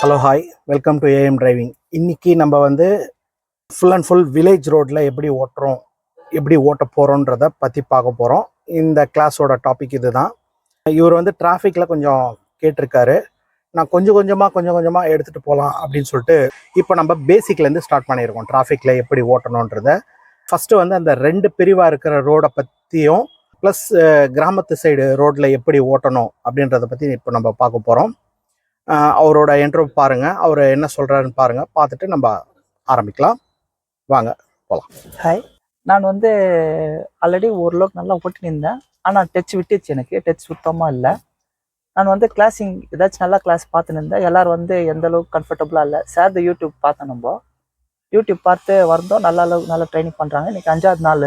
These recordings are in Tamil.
Hello hi welcome to AM driving இன்னைக்கு நம்ம வந்து ஃபுல் அண்ட் ஃபுல் வில்லேஜ் ரோட்டில் எப்படி ஓட்டுறோம் எப்படி ஓட்ட போகிறோன்றத பற்றி பார்க்க போகிறோம் இந்த கிளாஸோட டாபிக் இதுதான். இவர் வந்து டிராஃபிக்கில் கொஞ்சம் கேட்டிருக்காரு. நான் கொஞ்சம் கொஞ்சமாக கொஞ்சம் கொஞ்சமாக எடுத்துகிட்டு போகலாம் அப்படின்னு சொல்லிட்டு இப்போ நம்ம பேசிக்லேருந்து ஸ்டார்ட் பண்ணியிருக்கோம் டிராஃபிக்கில் எப்படி ஓட்டணுன்றத. ஃபஸ்ட்டு வந்து அந்த ரெண்டு பிரிவாக இருக்கிற ரோடை பற்றியும் ப்ளஸ் கிராமத்து சைடு ரோட்டில் எப்படி ஓட்டணும் அப்படின்றத பற்றி இப்போ நம்ம பார்க்க போகிறோம் அவரோட இன்டர்வியூ பாருங்கள் அவர் என்ன சொல்கிறாருன்னு பாருங்கள் பார்த்துட்டு நம்ம ஆரம்பிக்கலாம். வாங்க ஹாய் நான் வந்து ஆல்ரெடி ஓரளவுக்கு நல்லா ஓட்டின்னு இருந்தேன் ஆனால் டச் விட்டுச்சு எனக்கு. டச் சுத்தமாக இல்லை. நான் வந்து கிளாஸிங் ஏதாச்சும் நல்லா கிளாஸ் பார்த்துன்னு இருந்தேன் எல்லோரும் வந்து எந்த அளவுக்கு கம்ஃபர்டபுளாக இல்லை. சார் த யூடியூப் பார்த்தோம் நம்ம. யூடியூப் பார்த்து வந்தோம் நல்ல அளவுக்கு நல்லா ட்ரைனிங் பண்ணுறாங்க இன்னைக்கு அஞ்சாவது நாள்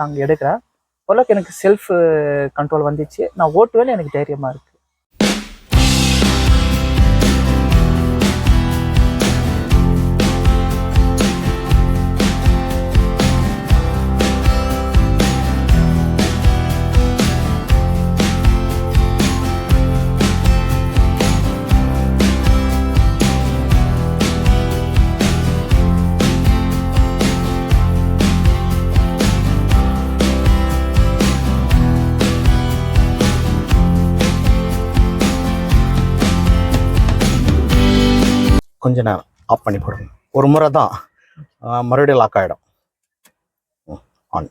நாங்கள் எடுக்கிறேன். ஓரளவுக்கு எனக்கு செல்ஃப் கண்ட்ரோல் வந்துச்சு. நான் ஓட்டுவேன்னு எனக்கு தைரியமாக இருக்குது கொஞ்ச நேரம் ஆஃப் பண்ணி போடுங்க ஒரு முறை தான் மறுபடியும் லாக் ஆகிடும் ஆன்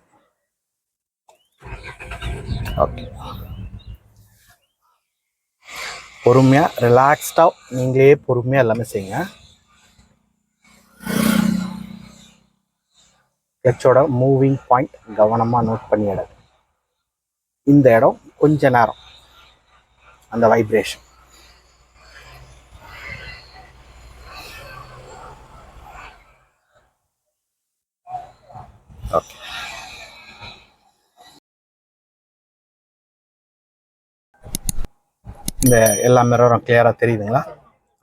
ஓகே பொறுமையாக ரிலாக்ஸ்டாக நீங்களே பொறுமையாக எல்லாமே செய்யுங்க. கிளச்சோட மூவிங் பாயிண்ட் கவனமாக நோட் பண்ணி இடம் இந்த இடம் கொஞ்ச நேரம். அந்த வைப்ரேஷன் ஓகே இந்த எல்லா மிரரும் கிளியராக தெரியுதுங்களா?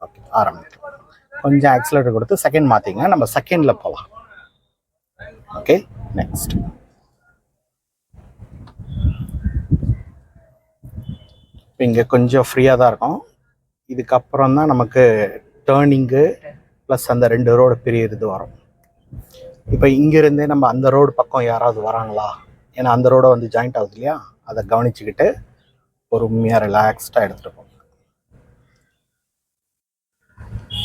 ஓகே ஆரம்பிக்கும் கொஞ்சம் ஆக்சிலேட்டர் கொடுத்து செகண்ட் மாற்றிங்கன்னா நம்ம செகண்டில் போகலாம் ஓகே நெக்ஸ்ட் இங்கே கொஞ்சம் ஃப்ரீயாக தான் இருக்கும். இதுக்கப்புறம் தான் நமக்கு டேர்னிங்கு ப்ளஸ் அந்த ரெண்டு ரோடு இது வரும். இப்போ இங்கேருந்தே நம்ம அந்த ரோடு பக்கம் யாராவது வராங்களா? ஏன்னா அந்த ரோடை வந்து ஜாயிண்ட் ஆகுது இல்லையா? அதை கவனிச்சுக்கிட்டு பொறுமையாக ரிலாக்ஸ்டாக எடுத்துகிட்டு போங்க.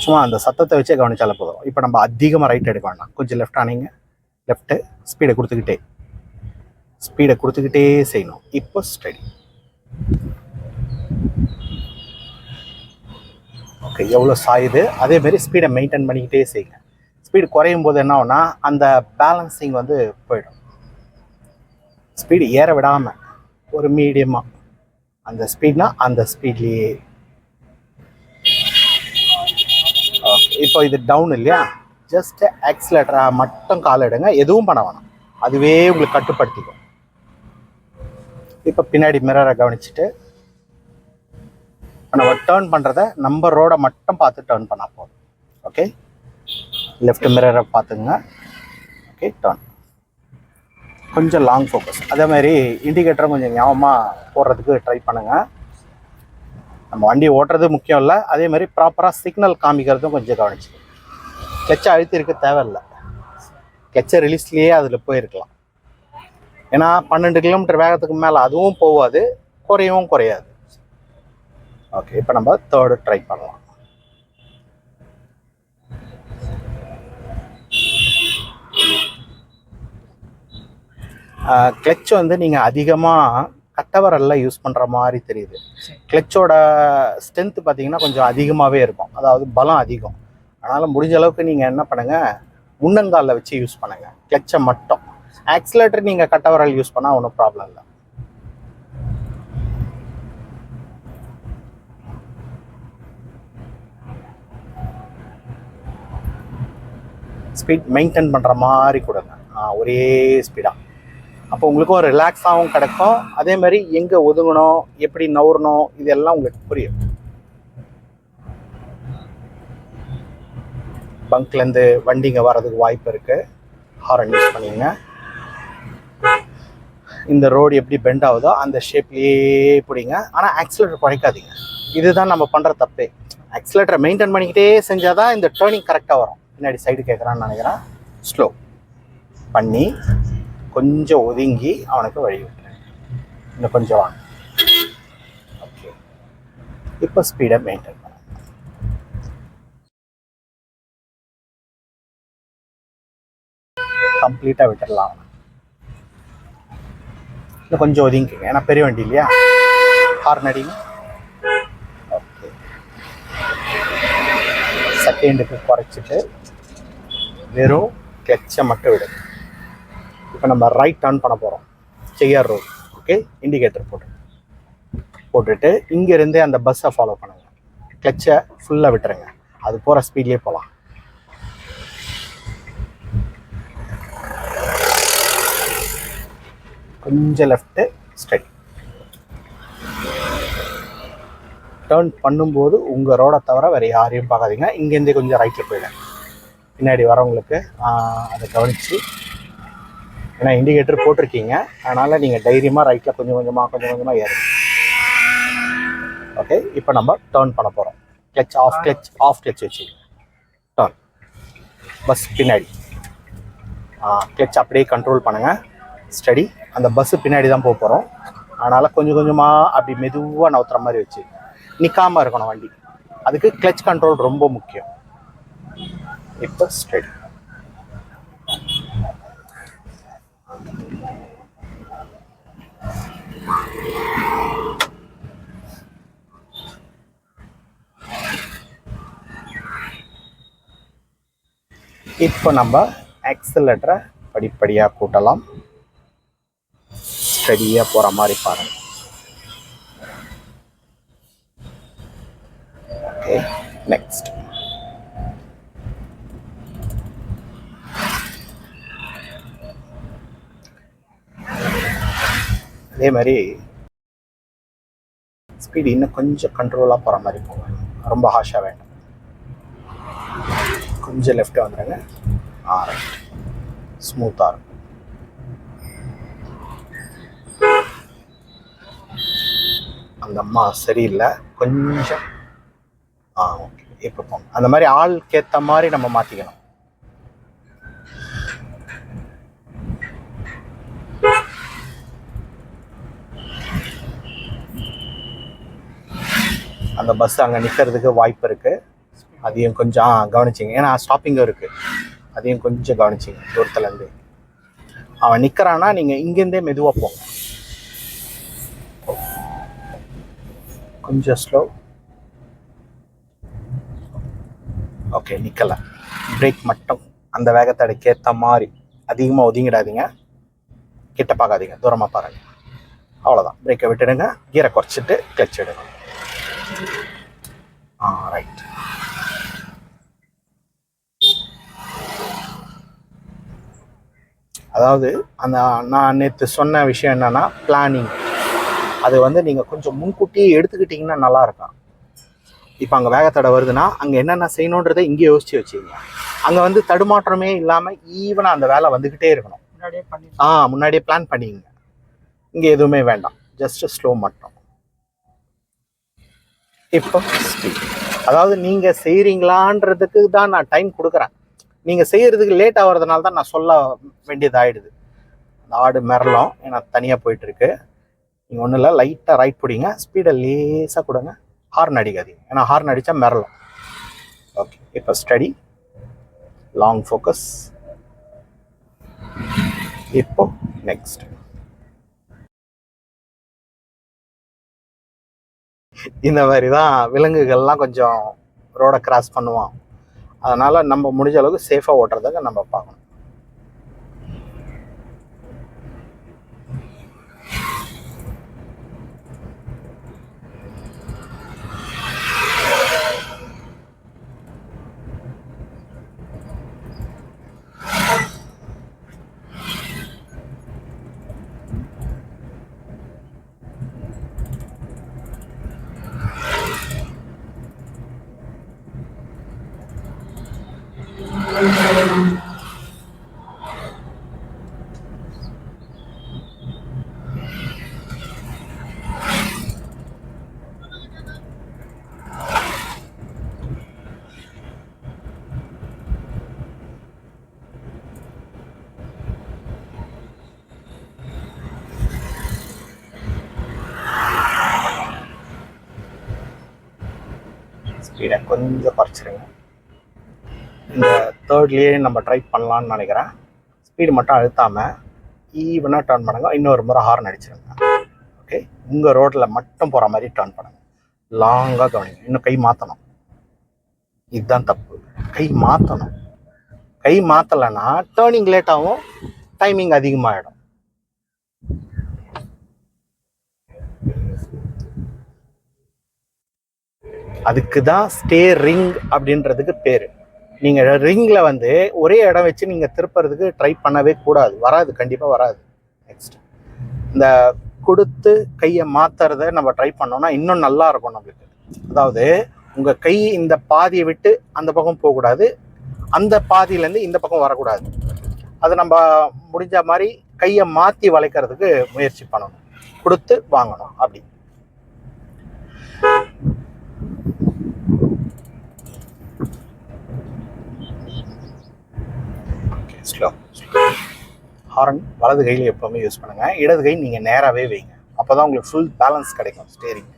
சும்மா அந்த சத்தத்தை வச்சே கவனிச்சாலே போதும். இப்போ நம்ம அதிகமாக ரைட் எடுக்க வேண்டாம். கொஞ்சம் லெஃப்ட் ஆனீங்க லெஃப்ட்டு ஸ்பீடை கொடுத்துக்கிட்டே ஸ்பீடை கொடுத்துக்கிட்டே செய்யணும். இப்போ ஸ்டடி ஓகே எவ்வளோ சாயுது? அதே மாதிரி ஸ்பீடை மெயின்டைன் பண்ணிக்கிட்டே செய்யுங்க. ஸ்பீடு குறையும் போது என்ன ஆகும்னா அந்த பேலன்சிங் வந்து போயிடும். ஸ்பீடு ஏற விடாமல் ஒரு மீடியமாக அந்த ஸ்பீட்னா அந்த ஸ்பீட்லேயே இப்போ இது டவுன் இல்லையா? ஜஸ்ட் ஆக்சிலேட்டராக மட்டும் கால் எடுங்க எதுவும் பண்ண வேணாம். அதுவே உங்களுக்கு கட்டுப்படுத்திக்கும். இப்போ பின்னாடி மிரரை கவனிச்சுட்டு நம்ம டேர்ன் பண்ணுறத நம்ம ரோடை மட்டும் பார்த்து டேர்ன் பண்ணால் போதும். ஓகே லெஃப்ட் மிரரை பார்த்துங்க. ஓகே டர்ன் கொஞ்சம் லாங் ஃபோக்கஸ் அதே மாதிரி இண்டிகேட்டரை கொஞ்சம் ஞாபகமாக போடுறதுக்கு ட்ரை பண்ணுங்கள் நம்ம வண்டி ஓட்டுறது முக்கியம் இல்லை. அதே மாதிரி ப்ராப்பராக சிக்னல் காமிக்கிறதும் கொஞ்சம் கவனிச்சு. கிளச்சை அழுத்திருக்க தேவையில்லை. கிளச்சை ரிலீஸ்லேயே அதில் போயிருக்கலாம். ஏன்னா பன்னெண்டு கிலோமீட்டர் வேகத்துக்கு மேலே அதுவும் போகாது குறையவும் குறையாது. ஓகே இப்போ நம்ம தேர்டு ட்ரை பண்ணலாம். கிளச் வந்து நீங்கள் அதிகமாக கட்டவரல்ல யூஸ் பண்ணுற மாதிரி தெரியுது. கிளச்சோட ஸ்ட்ரென்த் பார்த்தீங்கன்னா கொஞ்சம் அதிகமாகவே இருக்கும். அதாவது பலம் அதிகம். அதனால் முடிஞ்ச அளவுக்கு நீங்கள் என்ன பண்ணுங்கள் முன்னங்காலில் வச்சு யூஸ் பண்ணுங்கள் கிளச்சை மட்டும். ஆக்சிலேட்டர் நீங்கள் கட்டவரல் யூஸ் பண்ணால் ஒன்றும் ப்ராப்ளம் இல்லை. ஸ்பீட் மெயின்டைன் பண்ணுற மாதிரி கொடுங்க ஒரே ஸ்பீடாக அப்போ உங்களுக்கும் ரிலாக்ஸாகவும் கிடைக்கும். அதே மாதிரி எங்கே ஒதுங்கணும் எப்படி நவுறணும் இதெல்லாம் உங்களுக்கு புரியும். பங்க்லேருந்து வண்டிங்க வர்றதுக்கு வாய்ப்பு இருக்குது ஹாரன் யூஸ் பண்ணிங்க இந்த ரோடு எப்படி பெண்ட் ஆகுதோ அந்த ஷேப்லேயே பிடிங்க. ஆனால் ஆக்சிலேட்டர் குறைக்காதீங்க. இதுதான் நம்ம பண்ணுற தப்பே. ஆக்சிலேட்டரை மெயின்டைன் பண்ணிக்கிட்டே செஞ்சால் தான் இந்த டேர்னிங் கரெக்டாக வரும். பின்னாடி சைடு கேட்குறான்னு நினைக்கிறேன். ஸ்லோ பண்ணி கொஞ்சம் ஒதுங்கி அவனுக்கு வழி விட்டுறேன் இன்னும் கொஞ்சம் வாங்க. ஓகே இப்போ ஸ்பீடை மெயின்டைன் பண்ண. கம்ப்ளீட்டாக விட்டுடலாம் இன்னும் கொஞ்சம் ஒதுங்கிக்கங்க. ஏன்னா பெரிய வண்டி இல்லையா? ஹார்ன் அடிங்க. ஓகே செகண்டுக்கு குறைச்சிட்டு வெறும் கிளச்சை மட்டும் விடுங்க இப்போ நம்ம ரைட் டர்ன் பண்ண போகிறோம் செய்யார் ரோடு ஓகே இண்டிகேட்டர் போட்டு. போட்டுட்டு இங்கேருந்தே அந்த பஸ்ஸை ஃபாலோ பண்ணுங்கள் கிளச்சை ஃபுல்லாக விட்டுருங்க. அது போகிற ஸ்பீட்லேயே போகலாம் கொஞ்சம் லெஃப்ட்டு ஸ்ட்ரைட் டேர்ன் பண்ணும்போது உங்கள் ரோடை தவிர வேறு யாரையும் பார்க்காதீங்க. இங்கேருந்தே கொஞ்சம் ரைட்டில் போயிடுங்க. பின்னாடி வரவங்களுக்கு அதை கவனித்து ஏன்னா இண்டிகேட்டர் போட்டிருக்கீங்க. அதனால் நீங்கள் தைரியமாக ரைட்டில் கொஞ்சம் கொஞ்சமாக கொஞ்சம் கொஞ்சமாக ஏறுங்க. ஓகே இப்போ நம்ம டேர்ன் பண்ண போகிறோம் clutch off clutch off clutch வச்சுக்கோங்க டேர்ன் பஸ் பின்னாடி. கிளச் அப்படியே கண்ட்ரோல் பண்ணுங்கள் ஸ்டடி அந்த பஸ்ஸு பின்னாடி தான் போக போகிறோம் அதனால் கொஞ்சம் கொஞ்சமாக அப்படி மெதுவாக நவுத்துற மாதிரி வச்சு நிற்காமல் இருக்கணும் வண்டி. அதுக்கு கிளச் கண்ட்ரோல் ரொம்ப முக்கியம். இப்போ ஸ்டடி இப்போ நம்ம ஆக்சிலேட்டரை படிப்படியாக கூட்டலாம். ஸ்டடியாக போகிற மாதிரி பாருங்க. ஓகே நெக்ஸ்ட் அதே மாதிரி ஸ்பீடு இன்னும் கொஞ்சம் கண்ட்ரோலாக போகிற மாதிரி போங்க ரொம்ப ஹாஷாக வேண்டாம். கொஞ்சம் லெஃப்ட் வந்துடுங்க ஆ ரைட் ஸ்மூத்தாக இருக்கும். அந்த அம்மா சரியில்லை. கொஞ்சம் ஆ ஓகே இப்போ போங்க. அந்த மாதிரி ஆளுக்கு ஏற்ற மாதிரி நம்ம மாற்றிக்கணும் அந்த பஸ் அங்கே நிற்கிறதுக்கு வாய்ப்பு இருக்குது அதையும் கொஞ்சம் ஆ, கவனிச்சிங்க. ஏன்னா ஸ்டாப்பிங்கும் இருக்குது அதையும் கொஞ்சம் கவனிச்சிங்க தூரத்துலேருந்து அவன் நிற்கிறான்னா நீங்கள் இங்கேருந்தே மெதுவாக போங்க கொஞ்சம் ஸ்லோ ஓகே நிற்கலை பிரேக் மட்டும். அந்த வேகத்தடைக்கு ஏற்ற மாதிரி. அதிகமாக ஒதுங்கிடாதீங்க. கிட்ட பார்க்காதீங்க. தூரமாக பாருங்க. அவ்வளோதான் பிரேக்கை விட்டுடுங்க. கீரை குறைச்சிட்டு கிளச் எடுங்க. ஆ ரைட் அதாவது அந்த நான் நேற்று சொன்ன விஷயம் என்னன்னா பிளானிங் அது வந்து நீங்கள் கொஞ்சம் முன்கூட்டியே எடுத்துக்கிட்டிங்கன்னா நல்லா இருக்கும் இப்போ அங்கே வேகத்தடை வருதுன்னா அங்கே என்னென்ன செய்யணுன்றதை இங்கே யோசிச்சு வச்சுக்கோங்க. அங்கே வந்து தடுமாற்றமே இல்லாமல் ஈவனாக அந்த வேலை வந்துக்கிட்டே இருக்கணும். முன்னாடியே பண்ணி ஆ முன்னாடியே பிளான் பண்ணிங்க இங்கே எதுவுமே வேண்டாம். ஜஸ்ட் ஸ்லோ மட்டும். இப்போ ஸ்பீட் அதாவது நீங்கள் செய்கிறீங்களான்றதுக்கு தான் நான் டைம் கொடுக்குறேன். நீங்கள் செய்கிறதுக்கு லேட் ஆகிறதுனால தான் நான் சொல்ல வேண்டியதாகிடுது அந்த ஆடு மிரளும். ஏன்னா தனியாக போயிட்டுருக்கு. நீங்கள் ஒன்றும் இல்லை லைட்டாக ரைட் பிடிங்க. ஸ்பீடை லேசாக கொடுங்க. ஹார்ன் அடிக்காதீங்க. ஏன்னா ஹார்ன் அடித்தா மிரளும். ஓகே இப்போ ஸ்டடி லாங் ஃபோக்கஸ் இப்போ நெக்ஸ்ட் இந்த மாதிரி தான் விலங்குகள்லாம் கொஞ்சம் ரோடை கிராஸ் பண்ணுவான். அதனால் நம்ம முடிஞ்ச அளவுக்கு சேஃபாக ஓட்டுறதுக்கு நம்ம பார்க்கணும். ஸ்பீடை கொஞ்சம் குறைச்சிருங்க. இந்த தேர்ட்லேயே நம்ம ட்ரை பண்ணலான்னு நினைக்கிறேன். ஸ்பீடு மட்டும் அழுத்தாமல் ஈவனாக டர்ன் பண்ணுங்க. இன்னொரு முறை ஹார்ன் அடிச்சிருங்க. ஓகே உங்கள் ரோட்டில் மட்டும் போகிற மாதிரி டர்ன் பண்ணுங்க. லாங்காக கவனிங்க. இன்னும் கை மாற்றணும் இதுதான் தப்பு. கை மாற்றணும் கை மாற்றலைன்னா டேர்னிங் லேட் ஆகும். டைமிங் அதிகமாகிடும் அதுக்கு தான் ஸ்டே ரிங் அப்படின்றதுக்கு பேர். நீங்கள் ரிங்கில் வந்து ஒரே இடம் வச்சு நீங்கள் திருப்புறதுக்கு ட்ரை பண்ணவே கூடாது. வராது கண்டிப்பாக வராது. நெக்ஸ்ட் இந்த கொடுத்து கையை மாற்றுறத நம்ம ட்ரை பண்ணோம்னா இன்னும் நல்லா இருக்கும் நம்மளுக்கு. அதாவது உங்கள் கை இந்த பாதியை விட்டு அந்த பக்கம் போகக்கூடாது. அந்த பாதியிலேருந்து இந்த பக்கம் வரக்கூடாது. அது நம்ம முடிஞ்ச மாதிரி கையை மாற்றி வளைக்கிறதுக்கு முயற்சி பண்ணணும். கொடுத்து வாங்கணும். அப்படி. ஸ்லோ ஹாரன் வலது கையில் எப்போவுமே யூஸ் பண்ணுங்க. இடது கை நீங்கள் நேராகவே வைங்க. அப்போ தான் உங்களுக்கு ஃபுல் பேலன்ஸ் கிடைக்கும் ஸ்டேரிங்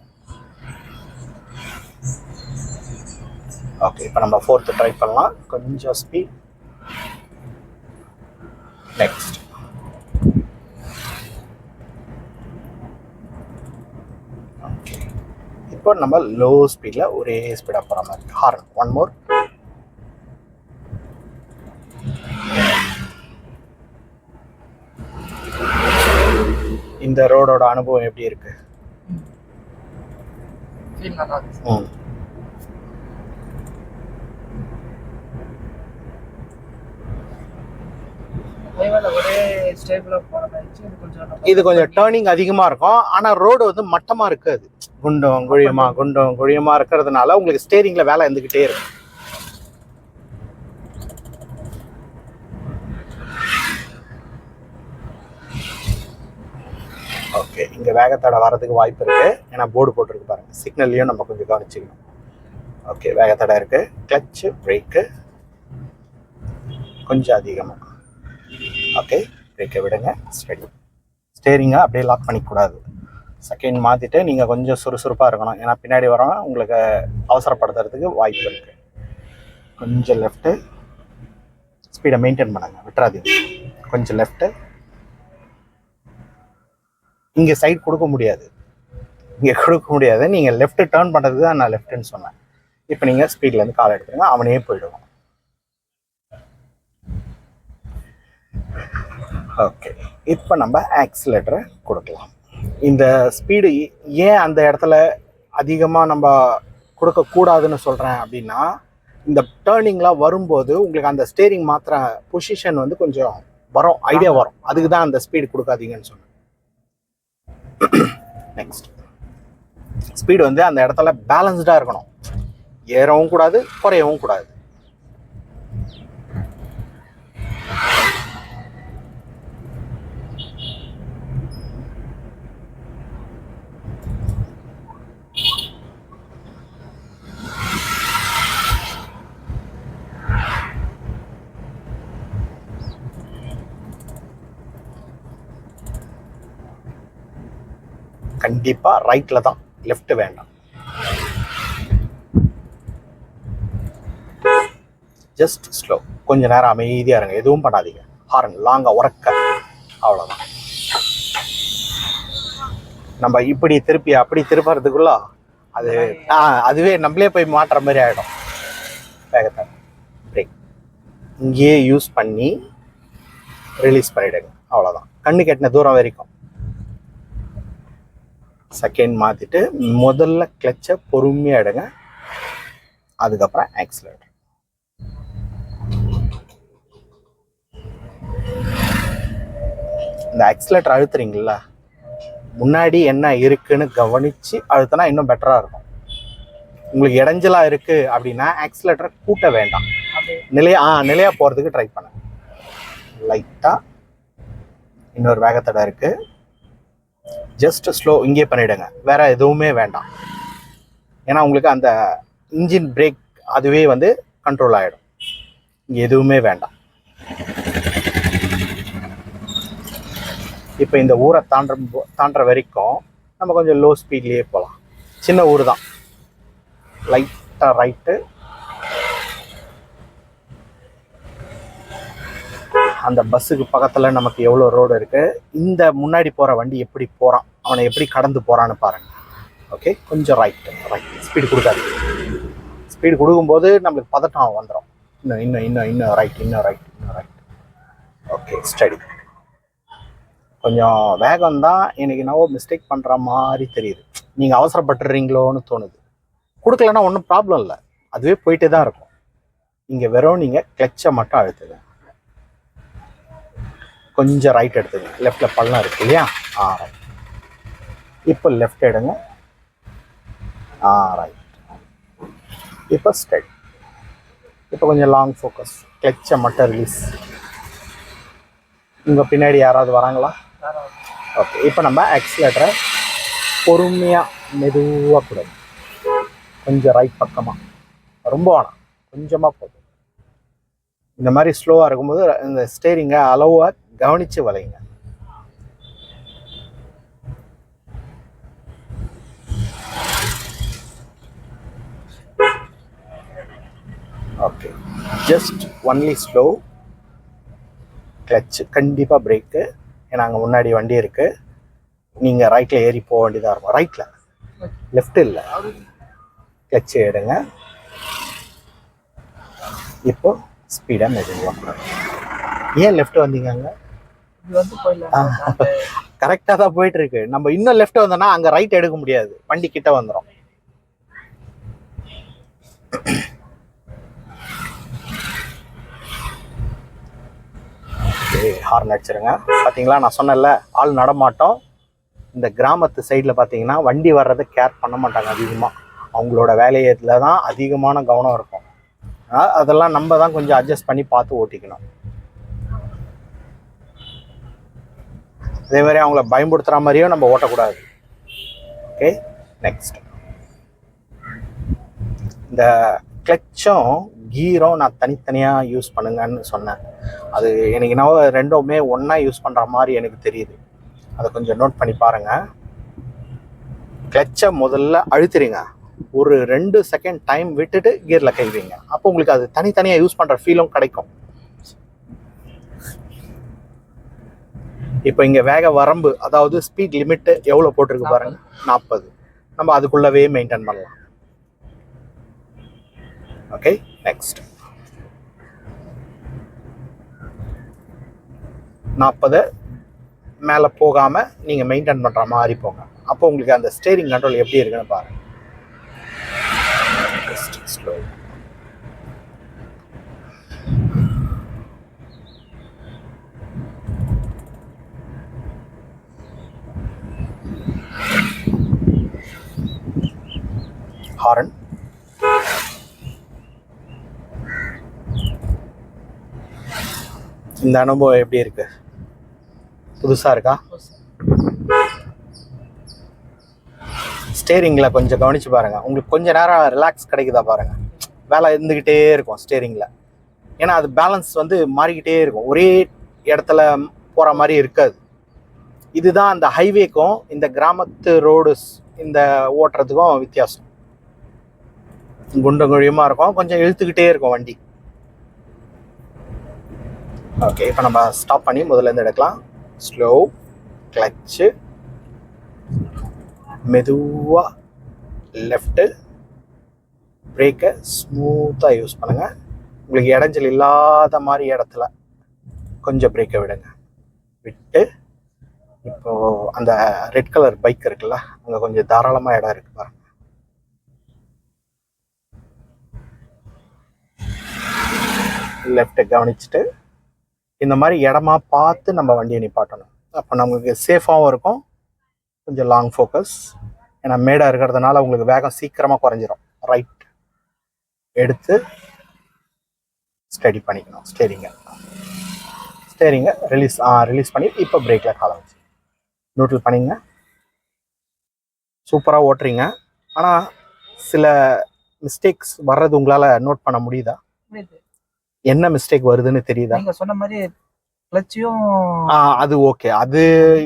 ஓகே இப்போ நம்ம ஃபோர்த்து ட்ரை பண்ணலாம். கொஞ்சம் ஸ்பீட் நெக்ஸ்ட் ஓகே இப்போ நம்ம லோ ஸ்பீடில் ஒரே ஸ்பீடாக போகிற மாதிரி. ஹாரன் ஒன் மோர் இந்த ரோடோட அனுபவம் எப்படி இருக்கு? இது கொஞ்சம் டேர்னிங் அதிகமா இருக்கும். ஆனா ரோடு வந்து மட்டமா இருக்காது. குண்டும் குழியுமா குண்டும் குழியுமா இருக்கிறதுனால உங்களுக்கு ஸ்டேரிங்ல வேலை இருந்துகிட்டே இருக்கும். ஓகே இங்க வேகத்தடை வரதுக்கு வாய்ப்பு இருக்கு. ஏன்னா போர்டு போட்டிருக்கு பாருங்க. சிக்னல்லையும் நம்ம கொஞ்சம் கவனிச்சுக்கணும். ஓகே வேகத்தடை இருக்கு. கிளச்சு பிரேக்கு கொஞ்சம் அதிகமாக ஓகே பிரேக்கை விடுங்க. ஸ்டடி ஸ்டேரிங்கை அப்படியே லாக் பண்ணிக்கூடாது. செகண்ட் மாற்றிட்டு நீங்கள் கொஞ்சம் சுறுசுறுப்பாக இருக்கணும். ஏன்னா பின்னாடி வரோம் உங்களுக்கு அவசரப்படுத்துறதுக்கு வாய்ப்பு இருக்குது கொஞ்சம் லெஃப்ட்டு ஸ்பீடை மெயின்டைன் பண்ணுங்க. விட்டுறாதீங்க. கொஞ்சம் லெஃப்ட்டு இங்கே சைட் கொடுக்க முடியாது. இங்கே கொடுக்க முடியாது. நீங்கள் லெஃப்ட் டேர்ன் பண்ணுறதுக்கு தான் நான் லெஃப்ட்டுன்னு சொன்னேன். இப்போ நீங்கள் ஸ்பீட்லேருந்து கால் எடுத்துருங்க. அவனே போயிடுவான். ஓகே இப்போ நம்ம ஆக்சிலேட்டரை கொடுக்கலாம். இந்த ஸ்பீடு ஏன் அந்த இடத்துல அதிகமாக நம்ம கொடுக்கக்கூடாதுன்னு சொல்கிறேன் அப்படின்னா இந்த டேர்னிங்லாம் வரும்போது உங்களுக்கு அந்த ஸ்டேரிங் மாத்திர பொசிஷன் வந்து கொஞ்சம் வரும் ஐடியா வரும். அதுக்கு தான் அந்த ஸ்பீடு கொடுக்காதீங்கன்னு சொன்னேன். நெக்ஸ்ட் ஸ்பீடு வந்து அந்த இடத்துல பேலன்ஸ்டாக இருக்கணும். ஏறவும் கூடாது குறையவும் கூடாது. கண்டிப்பா ரைட்ல தான். லெஃப்ட் வேண்டாம். ஜஸ்ட் ஸ்லோ கொஞ்ச நேரம் அமைதியா இருங்க. எதுவும் பண்ணாதீங்க. ஹாரன் லாங்கா உறக்க. அவ்வளோதான் நம்ம இப்படி திருப்பி அப்படி திருப்புறதுக்குள்ள அது ஆ அதுவே நம்மளே போய் மாட்டுற மாதிரி ஆகிடும் வேகத்தை. பிரேக் இங்கேயே யூஸ் பண்ணி ரிலீஸ் பண்ணிவிடுங்க அவ்வளோதான் கண்ணு கெட்டின தூரம் வரைக்கும். செகண்ட் மாற்றிட்டு முதல்ல கிளச்சை பொறுமையாக எடுங்க. அதுக்கப்புறம் ஆக்சிலேட்டர் இந்த ஆக்சிலேட்டர் அழுத்துறீங்களா முன்னாடி என்ன இருக்குன்னு கவனித்து அழுத்தினா இன்னும் பெட்டராக இருக்கும். உங்களுக்கு இடைஞ்சலாக இருக்குது அப்படின்னா ஆக்சிலேட்டரை கூட்ட வேண்டாம். நிலையா ஆ நிலையாக போகிறதுக்கு ட்ரை பண்ண லைட்டாக இன்னொரு வேகத்தடை இருக்குது ஜஸ்ட் ஸ்லோ இங்கே பண்ணிவிடுங்க வேறு எதுவுமே வேண்டாம். ஏன்னா உங்களுக்கு அந்த இன்ஜின் பிரேக் அதுவே வந்து கண்ட்ரோல் ஆகிடும் இங்கே எதுவுமே வேண்டாம். இப்போ இந்த ஊரை தாண்ட போ- தாண்டுற வரைக்கும் நம்ம கொஞ்சம் லோ ஸ்பீட்லேயே போகலாம் சின்ன ஊர் தான். லைட்டாக ரைட்டு அந்த பஸ்ஸுக்கு பக்கத்தில் நமக்கு எவ்வளோ ரோடு இருக்குது இந்த முன்னாடி போகிற வண்டி எப்படி போகிறான் அவனை எப்படி கடந்து போகிறான்னு பாருங்க. ஓகே கொஞ்சம் ரைட் ரைட் ஸ்பீடு கொடுக்காது ஸ்பீடு கொடுக்கும்போது நம்மளுக்கு பதட்டம் வந்துடும் இன்னும் இன்னும் இன்னும் இன்னும் ரைட் இன்னும் ரைட் இன்னும் ரைட் ஓகே ஸ்டடி கொஞ்சம் வேகம் தான் எனக்கு என்னவோ மிஸ்டேக் பண்ணுற மாதிரி தெரியுது. நீங்கள் அவசரப்பட்டுறீங்களோன்னு தோணுது. கொடுக்கலன்னா ஒன்றும் ப்ராப்ளம் இல்லை. அதுவே போயிட்டே தான் இருக்கும். இங்கே வெறும் நீங்கள் கிளச்சை மட்டும் அழுத்துங்க. கொஞ்சம் ரைட் எடுத்துங்க லெஃப்டில் பள்ளம் இருக்கு இல்லையா? ஆ ரைட் இப்போ லெஃப்ட் எடுங்க. ஆ ரைட் இப்போ ஸ்ட்ரைட் இப்போ கொஞ்சம் லாங் ஃபோக்கஸ் கிளச்சை மட்டும் ரிலீஸ் உங்கள் பின்னாடி யாராவது வராங்களா? ஓகே இப்போ நம்ம ஆக்சிலேட்டரை பொறுமையாக மெதுவாக கொடுங்க. கொஞ்சம் ரைட் பக்கமாக ரொம்ப வேணாம். கொஞ்சமாக போதும். இந்த மாதிரி ஸ்லோவாக இருக்கும்போது இந்த ஸ்டேரிங்கை அளவாக கவனித்து வளைங்க. Okay just only slow clutch கண்டிப்பாக பிரேக்கு ஏன்னா அங்கே முன்னாடி வண்டி இருக்குது நீங்கள் ரைட்டில் ஏறி போக வேண்டியதாக இருக்கும். ரைட்டில் லெஃப்ட் இல்லை. கிளச்சு எடுங்க. இப்போ ஸ்பீடாக மெதுவாக ஏன் லெஃப்ட் வந்தீங்க அங்கே? கரெக்டாக தான் போயிட்டு இருக்கு நம்ம இன்னும் லெஃப்ட் வந்தோம்னா அங்கே ரைட் எடுக்க முடியாது. வண்டி கிட்ட வந்துடும் ஹார்ன் அடிச்சிருங்க. பார்த்தீங்களா நான் சொன்னேன்ல ஆள் நடமாட்டோம். இந்த கிராமத்து சைடில் பார்த்தீங்கன்னா வண்டி வர்றதை கேர் பண்ண மாட்டாங்க அதிகமாக அவங்களோட வேலையத்தில் தான் அதிகமான கவனம் இருக்கும். அதெல்லாம் நம்ம தான் கொஞ்சம் அட்ஜஸ்ட் பண்ணி பார்த்து ஓட்டிக்கணும். அதே மாதிரி அவங்கள பயன்படுத்துகிற மாதிரியும் நம்ம ஓட்டக்கூடாது. ஓகே நெக்ஸ்ட் இந்த கிளச்சும் கீரும் நான் தனித்தனியாக யூஸ் பண்ணுங்கன்னு சொன்னேன். அது எனக்கு என்னவோ ரெண்டுமே ஒன்றா யூஸ் பண்ணுற மாதிரி எனக்கு தெரியுது. அதை கொஞ்சம் நோட் பண்ணி பாருங்கள் கிளச்சை முதல்ல அழுத்துறீங்க ஒரு ரெண்டு செகண்ட் டைம் விட்டுட்டு கீரில் கை அப்போ உங்களுக்கு அது தனித்தனியாக யூஸ் பண்ணுற ஃபீலும் கிடைக்கும். இப்போ இங்கே வேக வரம்பு அதாவது ஸ்பீட் லிமிட் எவ்வளோ போட்டிருக்கு பாருங்க. நாற்பது நம்ம அதுக்குள்ளவே மெயின்டைன் பண்ணலாம். ஓகே நெக்ஸ்ட் நாற்பது மேலே போகாமல் நீங்கள் மெயின்டைன் பண்ணுற மாதிரி போங்க. அப்போ உங்களுக்கு அந்த ஸ்டேரிங் கண்ட்ரோல் எப்படி இருக்குன்னு பாருங்க. ஹாரன். இந்த அனுபவம் எப்படி இருக்கு? புதுசா இருக்கா? ஸ்டேரிங்கில் கொஞ்சம் கவனிச்சு பாருங்க. உங்களுக்கு கொஞ்சம் நேரம் ரிலாக்ஸ் கிடைக்குதா பாருங்க. வேலை இருந்துக்கிட்டே இருக்கும் ஸ்டேரிங்கில் ஏன்னா அது பேலன்ஸ் வந்து மாறிக்கிட்டே இருக்கும். ஒரே இடத்துல போகிற மாதிரி இருக்காது. இதுதான் அந்த ஹைவேக்கும் இந்த கிராமத்து ரோடு இந்த ஓட்டுறதுக்கும் வித்தியாசம். குண்டும் குழியுமா இருக்கும். கொஞ்சம் இழுத்துக்கிட்டே இருக்கும் வண்டி. ஓகே இப்போ நம்ம ஸ்டாப் பண்ணி முதல்லேருந்து எடுக்கலாம். ஸ்லோ கிளச்சு மெதுவாக லெஃப்ட்டு பிரேக்கை ஸ்மூத்தாக யூஸ் பண்ணுங்கள் உங்களுக்கு இடைஞ்சல் இல்லாத மாதிரி இடத்துல கொஞ்சம் பிரேக்கை விடுங்க. விட்டு இப்போது அந்த ரெட் கலர் பைக் இருக்குல்ல அங்கே கொஞ்சம் தாராளமாக இடம் இருக்குது பாருங்க. லெஃப்ட்டை கவனிச்சுட்டு இந்த மாதிரி இடமா பார்த்து நம்ம வண்டியை நிப்பாட்டணும். அப்போ நமக்கு சேஃபாகவும் இருக்கும். கொஞ்சம் லாங் ஃபோக்கஸ் ஏன்னா மேடாக இருக்கிறதுனால உங்களுக்கு வேகம் சீக்கிரமாக குறைஞ்சிரும். ரைட் எடுத்து ஸ்டடி பண்ணிக்கணும். ஸ்டேரிங்கை ஸ்டேரிங்கை ரிலீஸ் ரிலீஸ் பண்ணி இப்போ பிரேக்கில் கால வச்சு. நியூட்ரல் பண்ணிங்க. சூப்பராக ஓட்டுறீங்க. ஆனால் சில மிஸ்டேக்ஸ் வர்றது உங்களால் நோட் பண்ண முடியுதா. என்ன மிஸ்டேக் வருதுன்னு தெரியுதா? நீங்க சொன்ன மாதிரி கிளச்சியும் அது ஓகே அது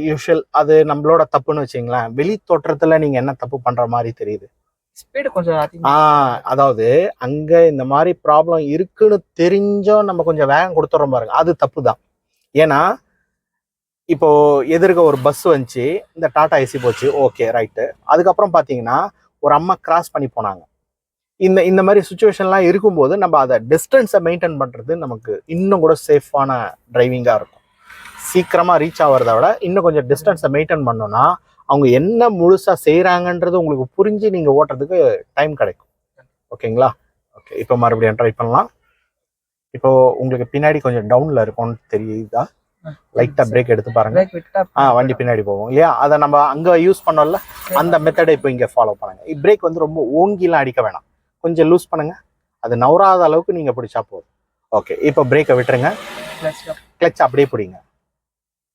யூஷுவல் அது நம்மளோட தப்புன்னு வச்சுங்களேன் வெளி தோற்றத்துல நீங்க என்ன தப்பு பண்ற மாதிரி தெரியுது. ஸ்பீடு கொஞ்சம் அதாவது அங்க இந்த மாதிரி ப்ராப்ளம் இருக்குன்னு தெரிஞ்சும் நம்ம கொஞ்சம் வேகம் கொடுத்துறோம் பாருங்க. அது தப்பு தான் ஏன்னா இப்போ எதிர்க்க ஒரு பஸ் வந்துச்சு இந்த டாடா ஏசி போச்சு ஓகே ரைட்டு அதுக்கப்புறம் பார்த்தீங்கன்னா ஒரு அம்மா கிராஸ் பண்ணி போனாங்க. இந்த இந்த மாதிரி சுச்சுவேஷன்லாம் இருக்கும்போது நம்ம அதை டிஸ்டன்ஸை மெயின்டைன் பண்ணுறது நமக்கு இன்னும் கூட சேஃபான டிரைவிங்காக இருக்கும். சீக்கிரமாக ரீச் ஆகிறத விட இன்னும் கொஞ்சம் டிஸ்டன்ஸை மெயின்டைன் பண்ணோம்னா அவங்க என்ன முழுசாக செய்கிறாங்கன்றது உங்களுக்கு புரிஞ்சு நீங்கள் ஓட்டுறதுக்கு டைம் கிடைக்கும். ஓகேங்களா? ஓகே இப்போ மறுபடியும் ட்ரை பண்ணலாம். இப்போ உங்களுக்கு பின்னாடி கொஞ்சம் டவுனில் இருக்கும்னு தெரியுதா? லைட்டாக பிரேக் எடுத்து பாருங்க. ஆ வண்டி பின்னாடி போகும் இல்லையா? அதை நம்ம அங்கே யூஸ் பண்ணோம்ல அந்த மெத்தடை இப்போ இங்கே ஃபாலோ பண்ணுங்க. பிரேக் வந்து ரொம்ப ஓங்கிலாம் அடிக்க வேணாம். கொஞ்சம் லூஸ் பண்ணுங்க. அது நவராத அளவுக்கு நீங்கள் பிடிச்சா போதும். ஓகே இப்போ பிரேக்கை விட்டுருங்க. கிளச் அப்படியே பிடிங்க.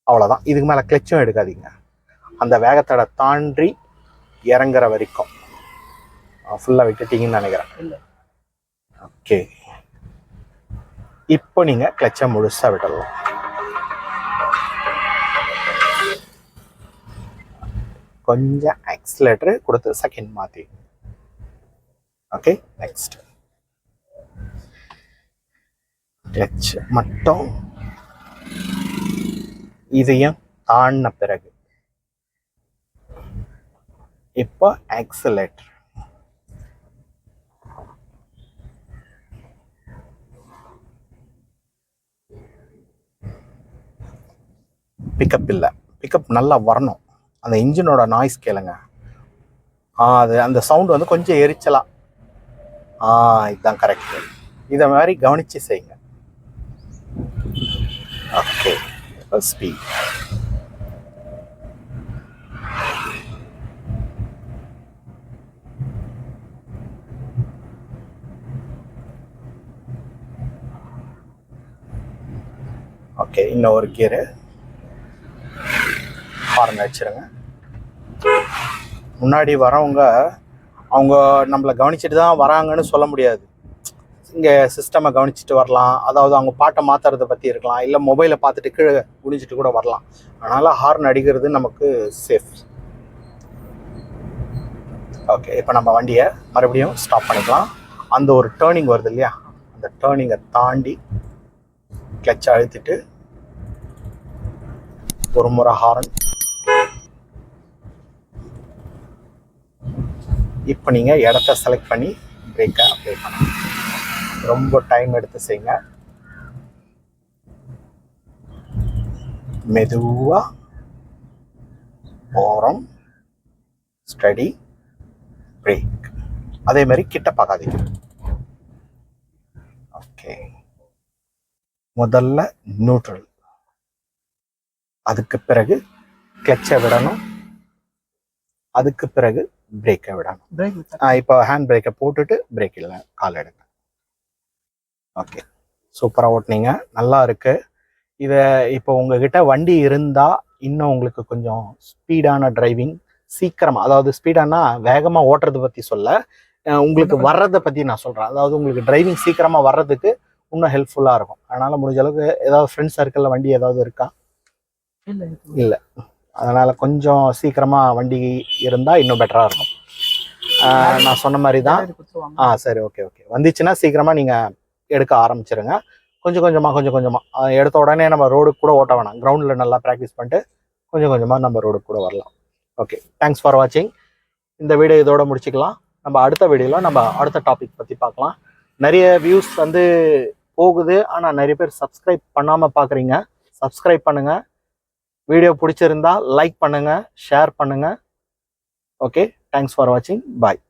அவ்வளோதான் இதுக்கு மேலே கிளச்சும் எடுக்காதீங்க. அந்த வேகத்தடை தாண்டி இறங்குற வரைக்கும். ஃபுல்லாக விட்டுட்டீங்கன்னு நினைக்கிறேன். ஓகே இப்போ நீங்கள் கிளச்சை முழுசாக விடலாம் கொஞ்சம் ஆக்சிலேட்டர் கொடுத்து செகண்ட் மாற்றி ஓகே நெக்ஸ்ட் கிளச் மட்டும் இதையும் தாண்டின பிறகு. இப்போ ஆக்சலேட்டர் பிக்கப் இல்லை. பிக்கப் நல்லா வரணும். அந்த இன்ஜினோட நாய்ஸ் கேளுங்க. அது அந்த சவுண்ட் வந்து கொஞ்சம் எரிச்சலாக ஆ இதுதான் கரெக்ட் இதை மாதிரி கவனிச்சு செய்யுங்க. ஓகே ஸ்பீட் ஓகே இன்னும் ஒரு கியரு ஹார்ன் வச்சிருங்க முன்னாடி வரவங்க அவங்க நம்மளை கவனிச்சுட்டு தான் வராங்கன்னு சொல்ல முடியாது. இங்கே சிஸ்டமை கவனிச்சுட்டு வரலாம். அதாவது அவங்க பாட்டை மாற்றுறத பற்றி இருக்கலாம். இல்லை மொபைலை பார்த்துட்டு கீழே குனிஞ்சிட்டு கூட வரலாம். அதனால் ஹார்ன் அடிக்கிறது நமக்கு சேஃப் ஓகே இப்போ நம்ம வண்டியை மறுபடியும் ஸ்டாப் பண்ணிக்கலாம். அந்த ஒரு டேர்னிங் வருது இல்லையா? அந்த டேர்னிங்கை தாண்டி கிளச் அழுத்திட்டு ஒரு முறை ஹாரன் இப்போ நீங்கள் இடத்த செலக்ட் பண்ணி பிரேக்கை அப்ளை பண்ணணும் ரொம்ப டைம் எடுத்து செய்யுங்க. மெதுவாக ஓரம் ஸ்டடி பிரேக் அதே மாதிரி கிட்ட பார்க்காதீங்க. ஓகே முதல்ல நியூட்ரல் அதுக்கு பிறகு கிளச்சை விடணும். அதுக்கு பிறகு பிரேக்கை விடணும். பிரேக் இப்போ ஹேண்ட் பிரேக்கை போட்டுட்டு பிரேக் இல்லை கால் எடுங்க. ஓகே சூப்பராக ஓட்டுனீங்க. நல்லா இருக்கு. இதை இப்போ உங்ககிட்ட வண்டி இருந்தால் இன்னும் உங்களுக்கு கொஞ்சம் ஸ்பீடான டிரைவிங் சீக்கிரமாக அதாவது ஸ்பீடானா வேகமாக ஓட்டுறதை பற்றி சொல்ல. உங்களுக்கு வர்றதை பற்றி நான் சொல்கிறேன் அதாவது உங்களுக்கு டிரைவிங் சீக்கிரமாக வர்றதுக்கு இன்னும் ஹெல்ப்ஃபுல்லாக இருக்கும். அதனால் முடிஞ்ச அளவுக்கு ஏதாவது ஃப்ரெண்ட்ஸ் சர்க்கிளில் வண்டி ஏதாவது இருக்கா? இல்ல. இல்ல. அதனால கொஞ்சம் சீக்கிரமா வண்டி இருந்தா இன்னும் பெட்டரா இருக்கும். நான் சொன்ன மாதிரி தான். ஆ சரி ஓகே ஓகே. வந்துச்சுன்னா சீக்கிரமா நீங்க எடுக்க ஆரம்பிச்சிருங்க. கொஞ்சம் கொஞ்சமா கொஞ்சம் கொஞ்சமா. ஆஹ் எடுத்த உடனே நம்ம ரோடுக்கு கூட ஓட்ட வேணாம். கிரவுண்ட்ல நல்லா ப்ராக்டிஸ் பண்ணிட்டு கொஞ்சம் கொஞ்சமா நம்ம ரோடுக்கு கூட வரலாம். ஓகே தேங்க்ஸ் ஃபார் வாட்சிங் இந்த வீடியோ இதோட முடிச்சுக்கலாம். நம்ம அடுத்த வீடியோல நம்ம அடுத்த டாபிக் பத்தி பார்க்கலாம். நிறைய வியூஸ் வந்து போகுது. ஆனா நிறைய பேர் சப்ஸ்கிரைப் பண்ணாம பாக்குறீங்க சப்ஸ்கிரைப் பண்ணுங்க. வீடியோ பிடிச்சிருந்தா லைக் பண்ணுங்கள் ஷேர் பண்ணுங்கள் ஓகே தேங்க்ஸ் ஃபார் வாட்சிங் பாய்